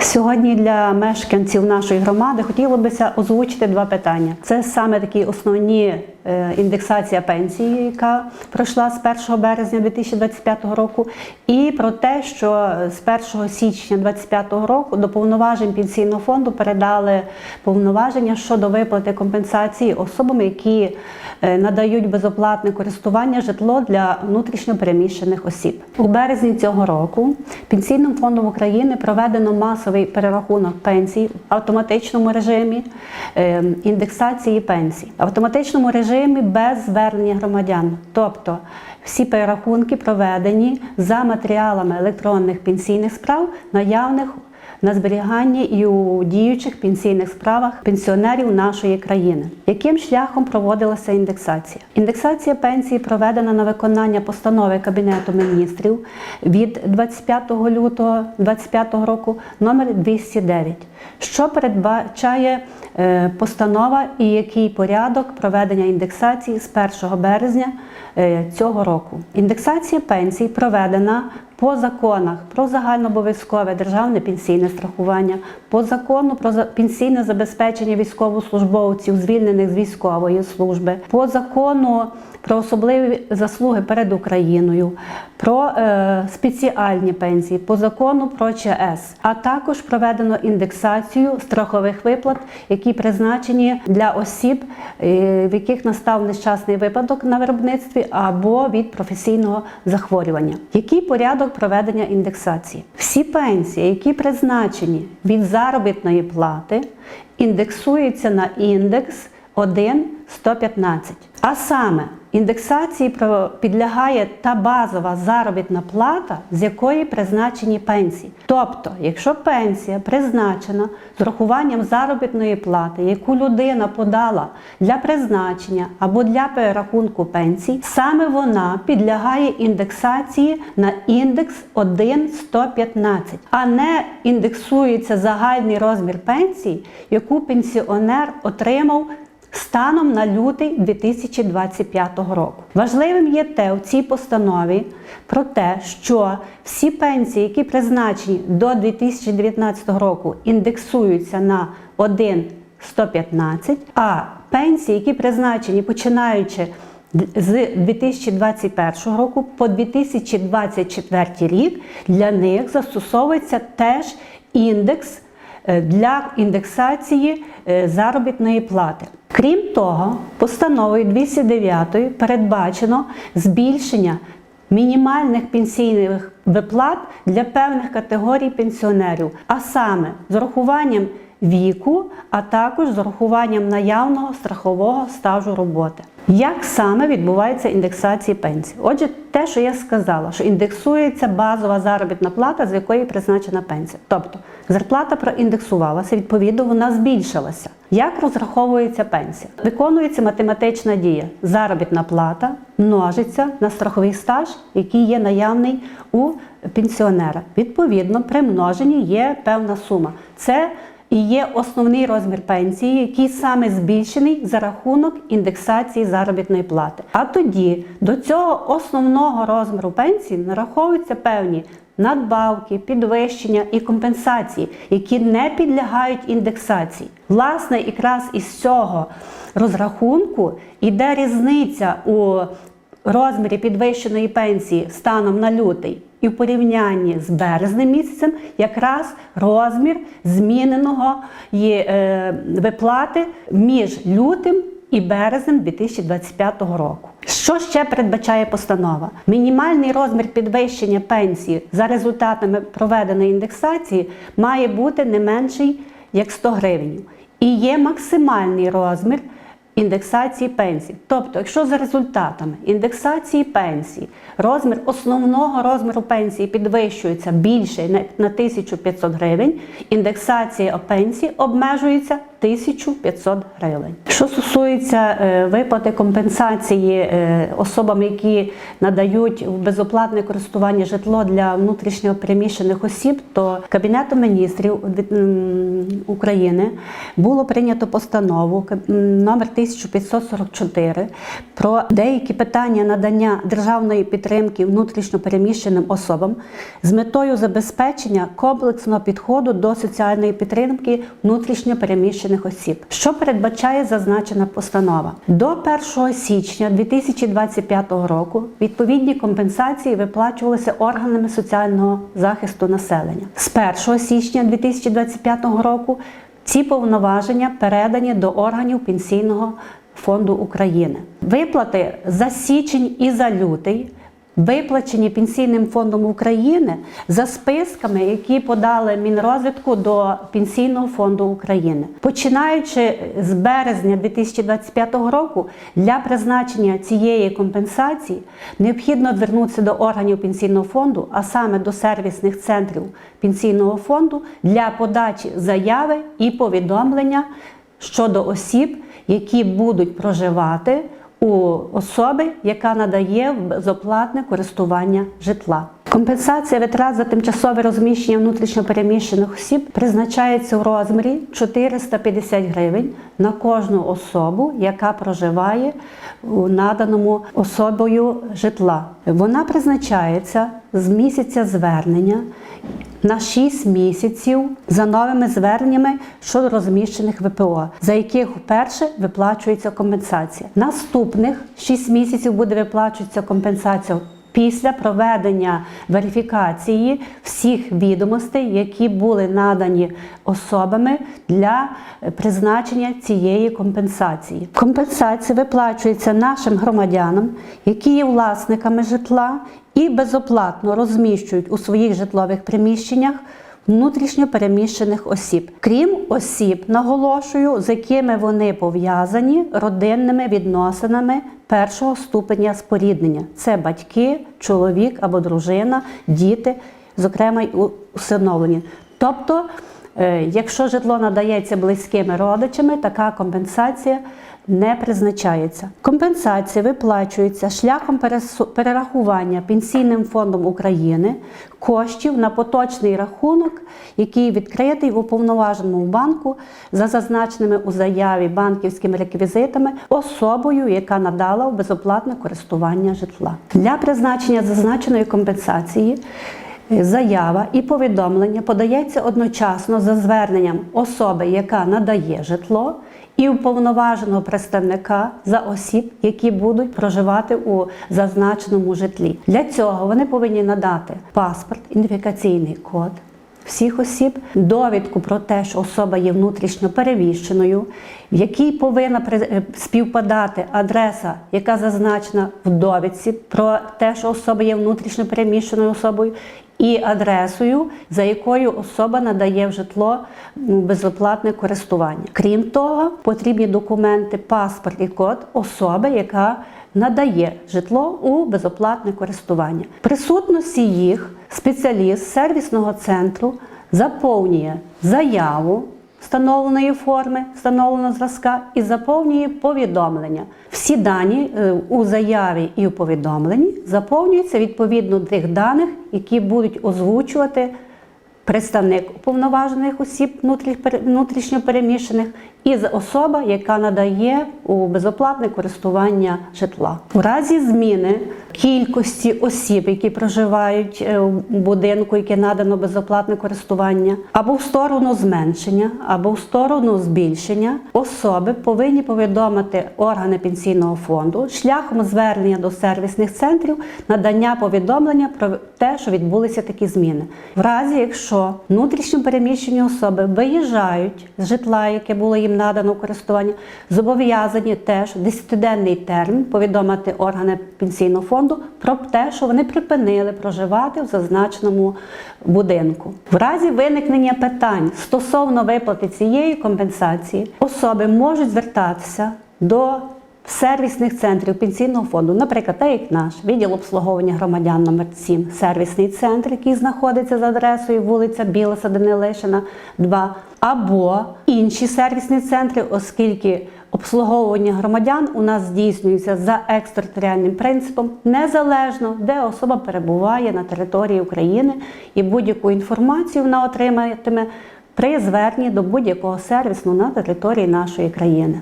Сьогодні для мешканців нашої громади хотілося б озвучити два питання. Це саме такі основні індексація пенсії, яка пройшла з 1 березня 2025 року, і про те, що з 1 січня 2025 року до повноважень пенсійного фонду передали повноваження щодо виплати компенсації особам, які е, надають безоплатне користування житло для внутрішньопереміщених осіб. У березні цього року Пенсійним фондом України проведено масовий перерахунок пенсій в автоматичному режимі е, індексації пенсій, в автоматичному режимі без звернення громадян. Тобто всі перерахунки проведені за матеріалами електронних пенсійних справ, наявних на зберіганні і у діючих пенсійних справах пенсіонерів нашої країни. Яким шляхом проводилася індексація? Індексація пенсії проведена на виконання постанови Кабінету міністрів від 25 лютого 2025 року номер 209, що передбачає е, постанова і який порядок проведення індексації з 1 березня е, цього року. Індексація пенсій проведена по законах про загальнообов'язкове державне пенсійне страхування, по закону про пенсійне забезпечення військовослужбовців, звільнених з військової служби, по закону про особливі заслуги перед Україною, про е, спеціальні пенсії, по закону про ЧС, а також проведено індексацію страхових виплат, які призначені для осіб, е, в яких настав нещасний випадок на виробництві або від професійного захворювання. Який порядок проведення індексації? Всі пенсії, які призначені від заробітної плати, індексуються на індекс 1,115. А саме індексації підлягає та базова заробітна плата, з якої призначені пенсії. Тобто, якщо пенсія призначена з урахуванням заробітної плати, яку людина подала для призначення або для перерахунку пенсій, саме вона підлягає індексації на індекс 1,115, а не індексується загальний розмір пенсії, яку пенсіонер отримав станом на лютий 2025 року. Важливим є те у цій постанові про те, що всі пенсії, які призначені до 2019 року, індексуються на 1,115, а пенсії, які призначені починаючи з 2021 року по 2024 рік, для них застосовується теж індекс е, для індексації е, заробітної плати. Крім того, постановою 209 передбачено збільшення мінімальних пенсійних виплат для певних категорій пенсіонерів, а саме з урахуванням віку, а також з урахуванням наявного страхового стажу роботи. Як саме відбувається індексація пенсій? Отже, те, що я сказала, що індексується базова заробітна плата, з якої призначена пенсія. Тобто зарплата проіндексувалася, відповідно, вона збільшилася. Як розраховується пенсія? Виконується математична дія. Заробітна плата множиться на страховий стаж, який є наявний у пенсіонера. Відповідно, при множенні є певна сума. Це і є основний розмір пенсії, який саме збільшений за рахунок індексації заробітної плати. А тоді до цього основного розміру пенсії нараховуються певні надбавки, підвищення і компенсації, які не підлягають індексації. Власне, якраз із цього розрахунку йде різниця у розмірі підвищеної пенсії станом на лютий і в порівнянні з березнем місяцем якраз розмір зміненого е, виплати між лютим і березнем 2025 року. Що ще передбачає постанова? Мінімальний розмір підвищення пенсії за результатами проведеної індексації має бути не менший як 100 гривень. І є максимальний розмір індексації пенсій. Тобто, якщо за результатами індексації пенсії розмір основного розміру пенсії підвищується більше на 1500 гривень, індексація пенсії обмежується 1500 гривень. Що стосується е, виплати компенсації е, особам, які надають безоплатне користування житло для внутрішньо переміщених осіб, то Кабінетом міністрів України було прийнято постанову номер 1544 про деякі питання надання державної підтримки внутрішньо переміщеним особам з метою забезпечення комплексного підходу до соціальної підтримки внутрішньо переміщених осіб, що передбачає зазначена постанова. До 1 січня 2025 року відповідні компенсації виплачувалися органами соціального захисту населення. З 1 січня 2025 року ці повноваження передані до органів пенсійного фонду України. Виплати за січень і за лютий виплачені Пенсійним фондом України за списками, які подали Мінрозвитку до Пенсійного фонду України. Починаючи з березня 2025 року, для призначення цієї компенсації необхідно звернутися до органів пенсійного фонду, а саме до сервісних центрів пенсійного фонду для подачі заяви і повідомлення щодо осіб, які будуть проживати у особи, яка надає безоплатне користування житла. Компенсація витрат за тимчасове розміщення внутрішньопереміщених осіб призначається у розмірі 450 гривень на кожну особу, яка проживає у наданому особою житла. Вона призначається з місяця звернення на 6 місяців за новими зверненнями щодо розміщених ВПО, за яких вперше виплачується компенсація. Наступних 6 місяців буде виплачуватися компенсація після проведення верифікації всіх відомостей, які були надані особами для призначення цієї компенсації. Компенсація виплачується нашим громадянам, які є власниками житла і безоплатно розміщують у своїх житлових приміщеннях внутрішньо переміщених осіб, крім осіб, наголошую, з якими вони пов'язані родинними відносинами першого ступеня споріднення. Це батьки, чоловік або дружина, діти, зокрема й усиновлені. Тобто, е, якщо житло надається близькими родичами, така компенсація не призначається. Компенсація виплачується шляхом перерахування Пенсійним фондом України коштів на поточний рахунок, який відкритий в уповноваженому банку за зазначеними у заяві банківськими реквізитами особою, яка надала в безоплатне користування житла. Для призначення зазначеної компенсації Заява і повідомлення подається одночасно за зверненням особи, яка надає житло, і уповноваженого представника за осіб, які будуть проживати у зазначеному житлі. Для цього вони повинні надати паспорт, ідентифікаційний код. Всіх осіб довідку про те, що особа є внутрішньо перевіщеною, в якій повинна е, співпадати адреса, яка зазначена в довідці, про те, що особа є внутрішньо переміщеною особою, і адресою, за якою особа надає в житло безоплатне користування. Крім того, потрібні документи, паспорт і код особи, яка надає житло у безоплатне користування. Присутності їх спеціаліст сервісного центру заповнює заяву встановленої форми, встановленого зразка і заповнює повідомлення. Всі дані е, у заяві і у повідомленні заповнюються відповідно тих даних, які будуть озвучувати представник уповноважених осіб внутрішньопереміщених. внутрішньо переміщених і з- особа, яка надає у безоплатне користування житла. У разі зміни кількості осіб, які проживають е, у будинку, яке надано безоплатне користування, або в сторону зменшення, або в сторону збільшення, особи повинні повідомити органи пенсійного фонду шляхом звернення до сервісних центрів надання повідомлення про те, що відбулися такі зміни. В разі, якщо внутрішньо переміщені особи виїжджають з житла, яке було їм надано користування, зобов'язані теж в 10-денний термін повідомити органи пенсійного фонду про те, що вони припинили проживати в зазначеному будинку. В разі виникнення питань стосовно виплати цієї компенсації, особи можуть звертатися до сервісних центрів пенсійного фонду, наприклад, так як наш відділ обслуговування громадян номер 7 сервісний центр, який знаходиться за адресою вулиця Білоса Данилишина, 2, або інші сервісні центри, оскільки обслуговування громадян у нас здійснюється за екстериторіальним принципом, незалежно де особа перебуває на території України і будь-яку інформацію вона отриматиме при зверненні до будь-якого сервісу на території нашої країни.